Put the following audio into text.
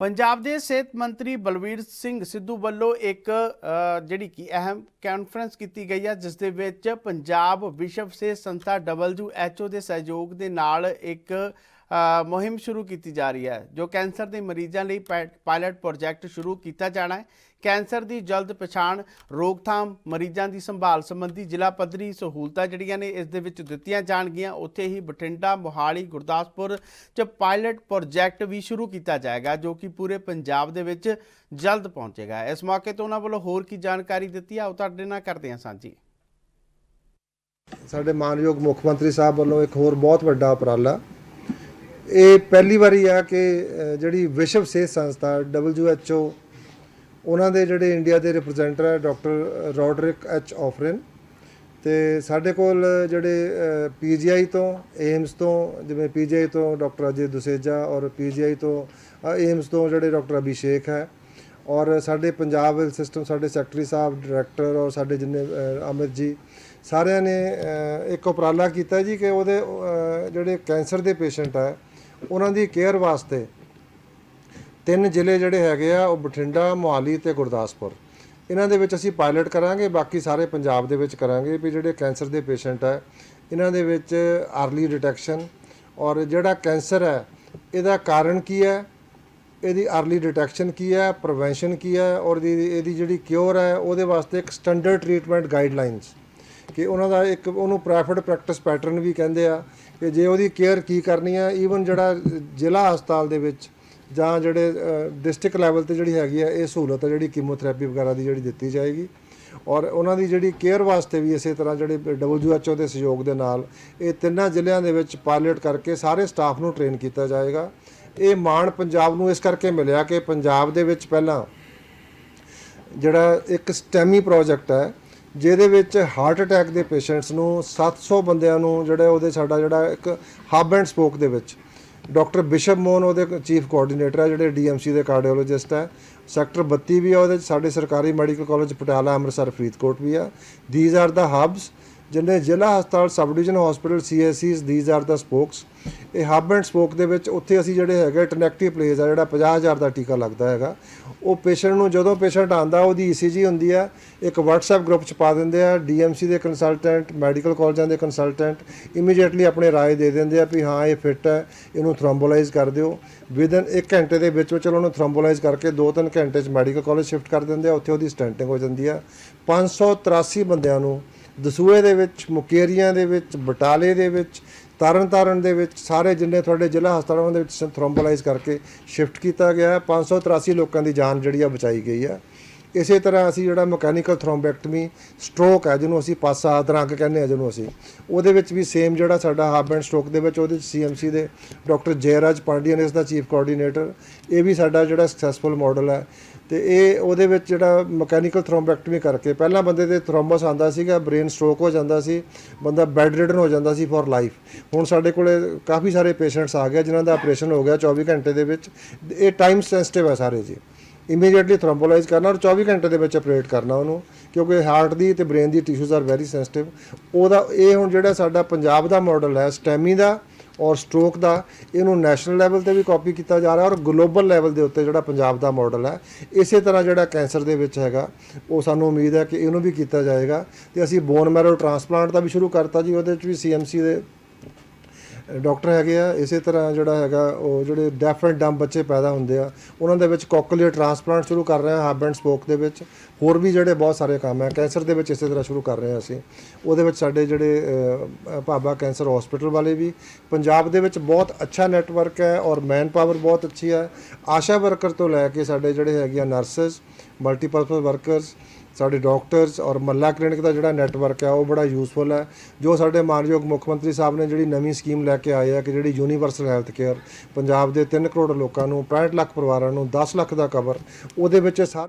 ਪੰਜਾਬ ਦੇ ਸਿਹਤ ਮੰਤਰੀ ਬਲਵੀਰ ਸਿੰਘ ਸਿੱਧੂ ਵੱਲੋਂ ਇੱਕ ਜਿਹੜੀ ਕਿ ਅਹਿਮ ਕਾਨਫਰੰਸ ਕੀਤੀ ਗਈ ਹੈ ਜਿਸ ਦੇ ਵਿੱਚ ਪੰਜਾਬ ਵਿਸ਼ਵ ਸਿਹਤ ਸੰਸਥਾ WHO ਦੇ ਸਹਿਯੋਗ ਦੇ ਨਾਲ ਇੱਕ ਮੁਹਿੰਮ ਸ਼ੁਰੂ ਕੀਤੀ ਜਾ ਰਹੀ ਹੈ, ਜੋ ਕੈਂਸਰ ਦੇ ਮਰੀਜ਼ਾਂ ਲਈ ਪੈ- ਪਾਇਲਟ ਪ੍ਰੋਜੈਕਟ ਸ਼ੁਰੂ ਕੀਤਾ ਜਾਣਾ ਹੈ। ਕੈਂਸਰ ਦੀ ਜਲਦ ਪਛਾਣ, ਰੋਕਥਾਮ, ਮਰੀਜ਼ਾਂ ਦੀ ਸੰਭਾਲ ਸੰਬੰਧੀ ਜ਼ਿਲ੍ਹਾ ਪੱਧਰੀ ਸਹੂਲਤਾਂ ਜਿਹੜੀਆਂ ਨੇ, ਇਸ ਦੇ ਵਿੱਚ ਦਿੱਤੀਆਂ ਜਾਣਗੀਆਂ। ਉੱਥੇ ਹੀ ਬਠਿੰਡਾ, ਮੋਹਾਲੀ, ਗੁਰਦਾਸਪੁਰ ਚ ਪਾਇਲਟ ਪ੍ਰੋਜੈਕਟ ਵੀ ਸ਼ੁਰੂ ਕੀਤਾ ਜਾਏਗਾ, ਜੋ ਕਿ ਪੂਰੇ ਪੰਜਾਬ ਦੇ ਵਿੱਚ ਜਲਦ ਪਹੁੰਚੇਗਾ। ਇਸ ਮੌਕੇ ਤੇ ਉਹਨਾਂ ਵੱਲੋਂ ਹੋਰ ਕੀ ਜਾਣਕਾਰੀ ਦਿੱਤੀ ਆ, ਉਹ ਤੁਹਾਡੇ ਨਾਲ ਕਰਦੇ ਹਾਂ ਸਾਂਝੀ। ਸਾਡੇ ਮਾਨਯੋਗ ਮੁੱਖ ਮੰਤਰੀ ਸਾਹਿਬ ਵੱਲੋਂ ਇੱਕ ਹੋਰ ਬਹੁਤ ਵੱਡਾ ਉਪਰਾਲਾ ਇਹ ਪਹਿਲੀ ਵਾਰੀ ਆ ਕਿ ਜਿਹੜੀ ਵਿਸ਼ਵ ਸਿਹਤ ਸੰਸਥਾ WHO ਉਹਨਾਂ ਦੇ ਜਿਹੜੇ ਇੰਡੀਆ ਦੇ ਰਿਪਰੈਜ਼ੈਂਟਰ ਹੈ ਡਾਕਟਰ ਰੋਡਰਿਕ ਐਚ ਆਫਰਨ ਤੇ ਸਾਡੇ ਕੋਲ ਜਿਹੜੇ ਪੀਜੀਆਈ ਤੋਂ ਏਮਸ ਤੋਂ, ਜਿਵੇਂ ਪੀਜੀਆਈ ਤੋਂ ਡਾਕਟਰ ਅਜੇ ਦੁਸੇਜਾ ਔਰ ਪੀਜੀਆਈ ਤੋਂ ਏਮਸ ਤੋਂ ਜਿਹੜੇ ਡਾਕਟਰ ਅਭਿਸ਼ੇਕ ਹੈ। ਔਰ ਸਾਡੇ ਪੰਜਾਬ ਹੈਲਥ ਸਿਸਟਮ ਸਾਡੇ ਸੈਕਟਰੀ ਸਾਹਿਬ ਡਾਇਰੈਕਟਰ ਔਰ ਸਾਡੇ ਜਿੰਨੇ ਅਮਿਤ ਜੀ, ਸਾਰਿਆਂ ਨੇ ਇੱਕ ਉਪਰਾਲਾ ਕੀਤਾ ਜੀ ਕਿ ਉਹਦੇ ਜਿਹੜੇ ਕੈਂਸਰ ਦੇ ਪੇਸ਼ੈਂਟ ਹੈ ਉਹਨਾਂ ਦੀ ਕੇਅਰ ਵਾਸਤੇ ਤਿੰਨ ਜ਼ਿਲ੍ਹੇ ਜਿਹੜੇ ਹੈਗੇ ਆ, ਉਹ ਬਠਿੰਡਾ, ਮੋਹਾਲੀ ਤੇ ਗੁਰਦਾਸਪੁਰ। ਇਹਨਾਂ ਦੇ ਵਿੱਚ ਅਸੀਂ ਪਾਇਲਟ ਕਰਾਂਗੇ, ਬਾਕੀ ਸਾਰੇ ਪੰਜਾਬ ਦੇ ਵਿੱਚ ਕਰਾਂਗੇ ਵੀ ਜਿਹੜੇ ਕੈਂਸਰ ਦੇ ਪੇਸ਼ੈਂਟ ਹੈ ਇਹਨਾਂ ਦੇ ਵਿੱਚ ਅਰਲੀ ਡਿਟੈਕਸ਼ਨ ਔਰ ਜਿਹੜਾ ਕੈਂਸਰ ਹੈ, ਇਹਦਾ ਕਾਰਨ ਕੀ ਹੈ? ਇਹਦੀ ਅਰਲੀ ਡਿਟੈਕਸ਼ਨ ਕੀ ਹੈ? ਪ੍ਰੀਵੈਂਸ਼ਨ ਕੀ ਹੈ? ਔਰ ਇਹਦੀ ਇਹਦੀ ਜਿਹੜੀ ਕਿਉਰ ਹੈ, ਉਹਦੇ ਵਾਸਤੇ ਇੱਕ ਸਟੈਂਡਰਡ ਟ੍ਰੀਟਮੈਂਟ ਗਾਈਡਲਾਈਨਸ ਕਿ ਉਹਨਾਂ ਦਾ ਇੱਕ ਉਹਨੂੰ ਪ੍ਰੈਫਰਡ ਪ੍ਰੈਕਟਿਸ ਪੈਟਰਨ ਵੀ ਕਹਿੰਦੇ ਆ ਕਿ ਜੇ ਉਹਦੀ ਕੇਅਰ ਕੀ ਕਰਨੀ ਆ ਈਵਨ ਜਿਹੜਾ ਜ਼ਿਲ੍ਹਾ ਹਸਪਤਾਲ ਦੇ ਵਿੱਚ ਜਾਂ ਜਿਹੜੇ ਡਿਸਟ੍ਰਿਕਟ ਲੈਵਲ ਤੇ ਜਿਹੜੀ ਹੈਗੀ ਆ, ਇਹ ਸਹੂਲਤ ਹੈ ਜਿਹੜੀ ਕੀਮੋਥੈਰੇਪੀ ਵਗੈਰਾ ਦੀ ਜਿਹੜੀ ਦਿੱਤੀ ਜਾਏਗੀ। ਔਰ ਉਹਨਾਂ ਦੀ ਜਿਹੜੀ ਕੇਅਰ ਵਾਸਤੇ ਵੀ ਇਸੇ ਤਰ੍ਹਾਂ ਜਿਹੜੇ WHO ਦੇ ਸਹਿਯੋਗ ਦੇ ਨਾਲ ਇਹ ਤਿੰਨਾਂ ਜ਼ਿਲ੍ਹਿਆਂ ਦੇ ਵਿੱਚ ਪਾਇਲਟ ਕਰਕੇ ਸਾਰੇ ਸਟਾਫ ਨੂੰ ਟ੍ਰੇਨ ਕੀਤਾ ਜਾਏਗਾ। ਇਹ ਮਾਣ ਪੰਜਾਬ ਨੂੰ ਇਸ ਕਰਕੇ ਮਿਲਿਆ ਕਿ ਪੰਜਾਬ ਦੇ ਵਿੱਚ ਪਹਿਲਾਂ ਜਿਹੜਾ ਇੱਕ ਸਟੈਮੀ ਪ੍ਰੋਜੈਕਟ ਹੈ ਜਿਹਦੇ ਵਿੱਚ ਹਾਰਟ ਅਟੈਕ ਦੇ ਪੇਸ਼ੈਂਟਸ ਨੂੰ 700 ਬੰਦਿਆਂ ਨੂੰ ਜਿਹੜਾ ਉਹਦੇ ਸਾਡਾ ਜਿਹੜਾ ਇੱਕ ਹੱਬ ਐਂਡ ਸਪੋਕ ਦੇ ਵਿੱਚ। ਡਾਕਟਰ ਬਿਸ਼ਪ ਮੋਹਨ ਉਹਦੇ ਚੀਫ ਕੋਆਰਡੀਨੇਟਰ ਹੈ, ਜਿਹੜੇ ਡੀਐਮਸੀ ਦੇ ਕਾਰਡੀਓਲੋਜਿਸਟ ਹੈ। ਸੈਕਟਰ 32 ਵੀ ਆ ਉਹਦੇ 'ਚ, ਸਾਡੇ ਸਰਕਾਰੀ ਮੈਡੀਕਲ ਕਾਲਜ ਪਟਿਆਲਾ, ਅੰਮ੍ਰਿਤਸਰ, ਫਰੀਦਕੋਟ ਵੀ ਆ। ਥੀਸ ਆਰ ਦਾ ਹਬਸ ਜਿੰਨੇ ਜ਼ਿਲ੍ਹਾ ਹਸਪਤਾਲ ਸਬ ਡਿਵੀਜ਼ਨ ਹਸਪੀਟਲ ਸੀਐਸਸੀਸ ਥੀਸ ਆਰ ਦਾ ਸਪੋਕਸ ਇਹ ਹੱਬ ਐਂਡ ਸਪੋਕ ਦੇ ਵਿੱਚ ਉੱਥੇ ਅਸੀਂ ਜਿਹੜੇ ਹੈਗੇ ਟਨੈਕਟਿਵ ਪਲੇਸ ਆ, ਜਿਹੜਾ 50000 ਦਾ ਟੀਕਾ ਲੱਗਦਾ ਹੈਗਾ। ਉਹ ਪੇਸ਼ੈਂਟ ਨੂੰ ਜਦੋਂ ਪੇਸ਼ੈਂਟ ਆਂਦਾ ਉਹਦੀ ਈਸੀਜੀ ਹੁੰਦੀ ਆ, ਇੱਕ WhatsApp ਗਰੁੱਪ ਚ ਪਾ ਦਿੰਦੇ ਆ ਡੀਐਮਸੀ ਦੇ ਕੰਸਲਟੈਂਟ ਮੈਡੀਕਲ ਕਾਲਜਾਂ ਦੇ ਕੰਸਲਟੈਂਟ ਇਮੀਡੀਏਟਲੀ ਆਪਣੇ ਰਾਏ ਦੇ ਦਿੰਦੇ ਆ ਵੀ ਹਾਂ, ਇਹ ਫਿੱਟ ਹੈ, ਇਹਨੂੰ ਥ੍ਰੋਮਬੋਲਾਈਜ਼ ਕਰ ਦਿਓ। ਵਿਦਨ 1 ਘੰਟੇ ਦੇ ਵਿੱਚ ਵਿੱਚ ਉਹਨੂੰ ਥ੍ਰੋਮਬੋਲਾਈਜ਼ ਕਰਕੇ 2-3 ਘੰਟੇ ਚ ਮੈਡੀਕਲ ਕਾਲਜ ਸ਼ਿਫਟ ਕਰ ਦਿੰਦੇ ਆ, ਉੱਥੇ ਉਹਦੀ ਸਟੈਂਟਿੰਗ ਹੋ ਜਾਂਦੀ ਆ। 583 ਬੰਦਿਆਂ ਨੂੰ ਦਸੂਏ ਦੇ ਵਿੱਚ, ਮੁਕੇਰੀਆਂ ਦੇ ਵਿੱਚ, ਬਟਾਲੇ ਦੇ ਵਿੱਚ, ਤਰਨਤਾਰਨ ਦੇ ਵਿੱਚ, ਸਾਰੇ ਜਿੰਨੇ ਤੁਹਾਡੇ ਜ਼ਿਲ੍ਹਾ ਹਸਪਤਾਲਾਂ ਦੇ ਵਿੱਚ ਥ੍ਰੋਮਬੋਲਾਈਜ਼ ਕਰਕੇ ਸ਼ਿਫਟ ਕੀਤਾ ਗਿਆ ਹੈ। 583 ਲੋਕਾਂ ਦੀ ਜਾਨ ਜਿਹੜੀ ਆ ਬਚਾਈ ਗਈ ਆ। ਇਸੇ ਤਰ੍ਹਾਂ ਅਸੀਂ ਜਿਹੜਾ ਮਕੈਨੀਕਲ ਥ੍ਰੋਮਬੈਕਟਮੀ ਸਟ੍ਰੋਕ ਹੈ, ਜਿਹਨੂੰ ਅਸੀਂ ਪਾਸਾ ਅਧਰੰਗ ਕਹਿੰਦੇ ਆ ਜਿਹਨੂੰ ਅਸੀਂ, ਉਹਦੇ ਵਿੱਚ ਵੀ ਸੇਮ ਜਿਹੜਾ ਸਾਡਾ ਹਬ ਐਂਡ ਸਟ੍ਰੋਕ ਦੇ ਵਿੱਚ, ਉਹਦੇ ਸੀਐਮਸੀ ਦੇ ਡਾਕਟਰ ਜੈਰਾਜ ਪਾਂਡੀਅਨ ਇਸ ਦਾ ਚੀਫ ਕੋਆਰਡੀਨੇਟਰ ਇਹ ਵੀ ਸਾਡਾ ਜਿਹੜਾ ਸਕਸੈਸਫੁਲ ਮਾਡਲ ਹੈ। ਤੇ ਇਹ ਉਹਦੇ ਵਿੱਚ ਜਿਹੜਾ ਮਕੈਨੀਕਲ ਥ੍ਰੋਮਬੈਕਟਮੀ ਕਰਕੇ, ਪਹਿਲਾਂ ਬੰਦੇ ਦੇ ਥ੍ਰੋਮਬਸ ਆਂਦਾ ਸੀਗਾ ਬ੍ਰੇਨ ਸਟ੍ਰੋਕ ਹੋ ਜਾਂਦਾ ਸੀ, ਬੰਦਾ ਬੈੱਡ ਰਿਡਨ ਹੋ ਜਾਂਦਾ ਸੀ ਫॉर ਲਾਈਫ ਹੁਣ ਸਾਡੇ ਕੋਲੇ ਕਾਫੀ ਸਾਰੇ ਪੇਸ਼ੈਂਟਸ ਆ ਗਏ, ਜਿਨ੍ਹਾਂ ਦਾ ਆਪਰੇਸ਼ਨ ਹੋ ਗਿਆ 24 ਘੰਟੇ ਦੇ ਵਿੱਚ। ਇਹ ਟਾਈਮ ਸੈਂਸਿਟਿਵ ਹੈ ਸਾਰੇ ਜੀ। ਇਮੀਡੀਏਟਲੀ ਥ੍ਰੋਮਬੋਲਾਈਜ਼ ਕਰਨਾ ਔਰ 24 ਘੰਟੇ ਦੇ ਵਿੱਚ ਆਪਰੇਟ ਕਰਨਾ ਉਹਨੂੰ, ਕਿਉਂਕਿ ਹਾਰਟ ਦੀ ਤੇ ਬ੍ਰੇਨ ਦੀ ਟਿਸ਼ੂਜ਼ ਆਰ ਵੈਰੀ ਸੈਂਸਿਟਿਵ ਉਹਦਾ, ਇਹ ਹੁਣ ਜਿਹੜਾ ਸਾਡਾ ਪੰਜਾਬ ਦਾ ਮਾਡਲ ਹੈ ਸਟੈਮੀ ਦਾ ਔਰ ਸਟ੍ਰੋਕ ਦਾ, ਇਹਨੂੰ ਨੈਸ਼ਨਲ ਲੈਵਲ ਤੇ ਵੀ ਕਾਪੀ ਕੀਤਾ ਜਾ ਰਿਹਾ ਔਰ ਗਲੋਬਲ ਲੈਵਲ ਦੇ ਉੱਤੇ ਜਿਹੜਾ ਪੰਜਾਬ ਦਾ ਮਾਡਲ ਹੈ, ਇਸੇ ਤਰ੍ਹਾਂ ਜਿਹੜਾ ਕੈਂਸਰ ਦੇ ਵਿੱਚ ਹੈਗਾ, ਉਹ ਸਾਨੂੰ ਉਮੀਦ ਹੈ ਕਿ ਇਹਨੂੰ ਵੀ ਕੀਤਾ ਜਾਏਗਾ। ਤੇ ਅਸੀਂ ਬੋਨ ਮੈਰੋ ਟ੍ਰਾਂਸਪਲਾਂਟ ਦਾ ਵੀ ਸ਼ੁਰੂ ਕਰਤਾ ਜੀ, ਉਹਦੇ ਵਿੱਚ ਵੀ ਸੀਐਮਸੀ ਦੇ ਡਾਕਟਰ ਹੈਗੇ ਆ, ਇਸੇ ਤਰ੍ਹਾਂ ਜਿਹੜਾ ਹੈਗਾ, ਉਹ ਜਿਹੜੇ ਡੈਫ ਐਂਡ ਡੰਬ ਬੱਚੇ ਪੈਦਾ ਹੁੰਦੇ ਆ, ਉਹਨਾਂ ਦੇ ਵਿੱਚ ਕੋਕਲੀਅਰ ਟ੍ਰਾਂਸਪਲਾਂਟ ਸ਼ੁਰੂ ਕਰ ਰਹੇ ਆ ਹਬ ਐਂਡ ਸਪੋਕ ਦੇ ਵਿੱਚ। ਹੋਰ ਵੀ ਜਿਹੜੇ ਬਹੁਤ ਸਾਰੇ ਕੰਮ ਹੈ ਕੈਂਸਰ ਦੇ ਵਿੱਚ ਇਸੇ ਤਰ੍ਹਾਂ ਸ਼ੁਰੂ ਕਰ ਰਹੇ ਆ ਅਸੀਂ। ਉਹਦੇ ਵਿੱਚ ਸਾਡੇ ਜਿਹੜੇ ਭਾਬਾ ਕੈਂਸਰ ਹਸਪੀਟਲ ਵਾਲੇ ਵੀ। ਪੰਜਾਬ ਦੇ ਵਿੱਚ ਬਹੁਤ ਅੱਛਾ ਨੈਟਵਰਕ ਹੈ ਔਰ ਮੈਨ ਪਾਵਰ ਬਹੁਤ ਅੱਛੀ ਹੈ। ਆਸ਼ਾ ਵਰਕਰ ਤੋਂ ਲੈ ਕੇ ਸਾਡੇ ਜਿਹੜੇ ਹੈਗੇ ਆ ਨਰਸਸ ਮਲਟੀਪਰਪਸ ਵਰਕਰਸ ਸਾਡੇ ਡਾਕਟਰਸ ਔਰ ਮੱਲਾ ਕਲੀਨਿਕ ਦਾ ਜਿਹੜਾ ਨੈਟਵਰਕ ਹੈ, ਉਹ ਬੜਾ ਯੂਸਫੁਲ ਹੈ। ਜੋ ਸਾਡੇ ਮਾਨਯੋਗ ਮੁੱਖ ਮੰਤਰੀ ਸਾਹਿਬ ਨੇ ਜਿਹੜੀ ਨਵੀਂ ਸਕੀਮ ਲੈ ਕੇ ਆਏ ਆ ਕਿ ਜਿਹੜੀ ਯੂਨੀਵਰਸਲ ਹੈਲਥ ਕੇਅਰ ਪੰਜਾਬ ਦੇ 3 ਕਰੋੜ ਲੋਕਾਂ ਨੂੰ 65 ਲੱਖ ਪਰਿਵਾਰਾਂ ਨੂੰ 10 ਲੱਖ ਦਾ ਕਵਰ ਉਹਦੇ ਵਿੱਚ ਸਾਰੇ